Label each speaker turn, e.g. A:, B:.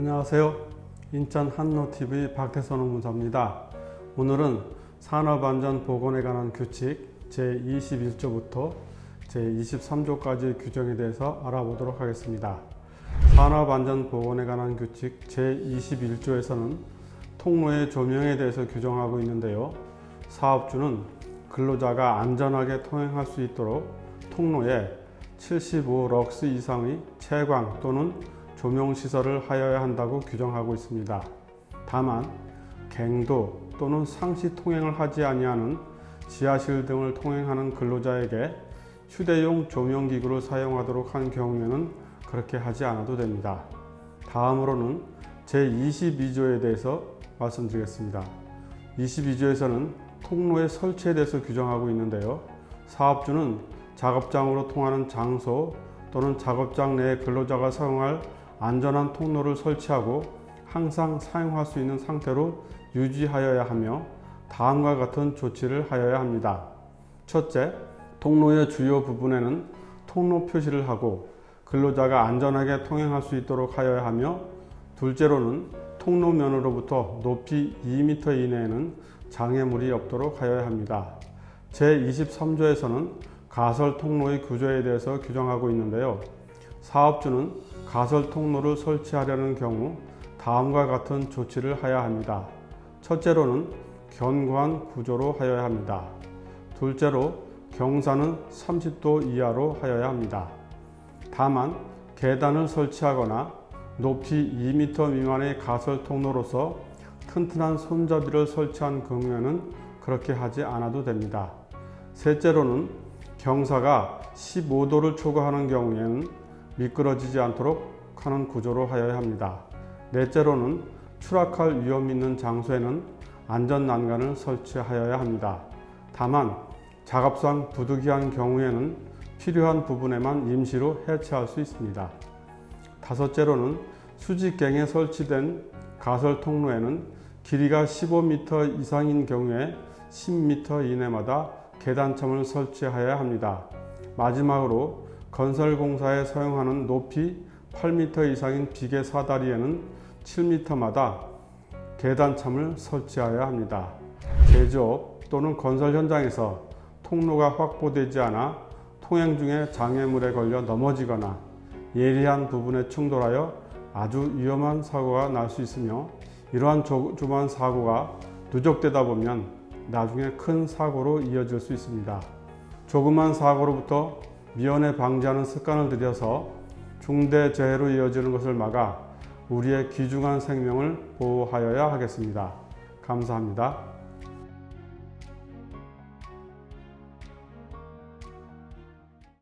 A: 안녕하세요. 인천 한노TV 박태선 홍문사입니다. 오늘은 산업안전보건에 관한 규칙 제21조부터 제23조까지의 규정에 대해서 알아보도록 하겠습니다. 산업안전보건에 관한 규칙 제21조에서는 통로의 조명에 대해서 규정하고 있는데요. 사업주는 근로자가 안전하게 통행할 수 있도록 통로에 75럭스 이상의 채광 또는 조명 시설을 하여야 한다고 규정하고 있습니다. 다만 갱도 또는 상시 통행을 하지 아니하는 지하실 등을 통행하는 근로자에게 휴대용 조명 기구를 사용하도록 한 경우에는 그렇게 하지 않아도 됩니다. 다음으로는 제22조에 대해서 말씀드리겠습니다. 22조에서는 통로의 설치에 대해서 규정하고 있는데요. 사업주는 작업장으로 통하는 장소 또는 작업장 내에 근로자가 사용할 안전한 통로를 설치하고 항상 사용할 수 있는 상태로 유지하여야 하며 다음과 같은 조치를 하여야 합니다. 첫째, 통로의 주요 부분에는 통로 표시를 하고 근로자가 안전하게 통행할 수 있도록 하여야 하며 둘째로는 통로면으로부터 높이 2m 이내에는 장애물이 없도록 하여야 합니다. 제23조에서는 가설 통로의 구조에 대해서 규정하고 있는데요. 사업주는 가설 통로를 설치하려는 경우 다음과 같은 조치를 하여야 합니다. 첫째로는 견고한 구조로 하여야 합니다. 둘째로 경사는 30도 이하로 하여야 합니다. 다만 계단을 설치하거나 높이 2m 미만의 가설 통로로서 튼튼한 손잡이를 설치한 경우에는 그렇게 하지 않아도 됩니다. 셋째로는 경사가 15도를 초과하는 경우에는 미끄러지지 않도록 하는 구조로 하여야 합니다. 넷째로는 추락할 위험 있는 장소에는 안전 난간을 설치하여야 합니다. 다만 작업상 부득이한 경우에는 필요한 부분에만 임시로 해체할 수 있습니다. 다섯째로는 수직갱에 설치된 가설 통로에는 길이가 15m 이상인 경우에 10m 이내마다 계단참을 설치하여야 합니다. 마지막으로 건설공사에 사용하는 높이 8m 이상인 비계 사다리에는 7m마다 계단참을 설치하여야 합니다. 제조업 또는 건설 현장에서 통로가 확보되지 않아 통행 중에 장애물에 걸려 넘어지거나 예리한 부분에 충돌하여 아주 위험한 사고가 날 수 있으며 이러한 조그만 사고가 누적되다 보면 나중에 큰 사고로 이어질 수 있습니다. 조그만 사고로부터 미연에 방지하는 습관을 들여서 중대 재해로 이어지는 것을 막아 우리의 귀중한 생명을 보호하여야 하겠습니다. 감사합니다.